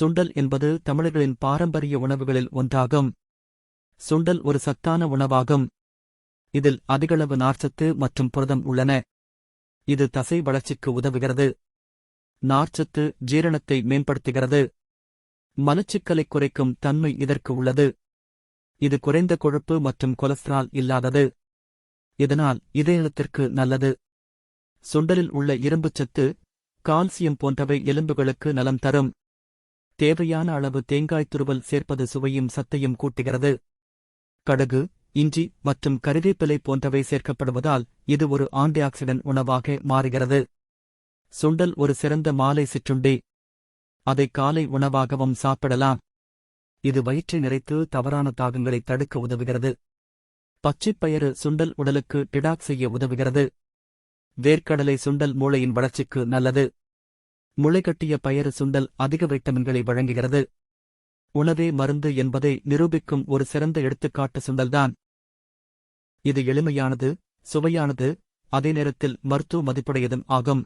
சுண்டல் என்பது தமிழர்களின் பாரம்பரிய உணவுகளில் ஒன்றாகும். சுண்டல் ஒரு சத்தான உணவாகும். இதில் அதிகளவு நார்ச்சத்து மற்றும் புரதம் உள்ளன. இது தசை வளர்ச்சிக்கு உதவுகிறது. நார்ச்சத்து ஜீரணத்தை மேம்படுத்துகிறது. மலச்சிக்கலை குறைக்கும் தன்மை இதற்கு உள்ளது. இது குறைந்த கொழுப்பு மற்றும் கொலஸ்ட்ரால் இல்லாதது. இதனால் இதயத்திற்கு நல்லது. சுண்டலில் உள்ள இரும்புச்சத்து கால்சியம் போன்றவை எலும்புகளுக்கு நலம் தரும். தேவையான அளவு தேங்காய் துருவல் சேர்ப்பது சுவையும் சத்தையும் கூட்டுகிறது. கடுகு இஞ்சி மற்றும் கருவேப்பிலை போன்றவை சேர்க்கப்படுவதால் இது ஒரு ஆன்டிஆக்சிடென்ட் உணவாக மாறுகிறது. சுண்டல் ஒரு சிறந்த மாலை சிற்றுண்டி. அதை காலை உணவாகவும் சாப்பிடலாம். இது வயிற்றை நிறைத்து தவறான தாகங்களை தடுக்க உதவுகிறது. பச்சைப்பயறு சுண்டல் உடலுக்கு டிடாக் செய்ய உதவுகிறது. வேர்க்கடலை சுண்டல் மூளையின் வளர்ச்சிக்கு நல்லது. முளைகட்டிய பயறு சுண்டல் அதிக வைட்டமின்களை வழங்குகிறது. உணவே மருந்து என்பதை நிரூபிக்கும் ஒரு சிறந்த எடுத்துக்காட்டு சுண்டல்தான். இது எளிமையானது சுவையானது அதே நேரத்தில் மருத்துவ மதிப்புடையதும் ஆகும்.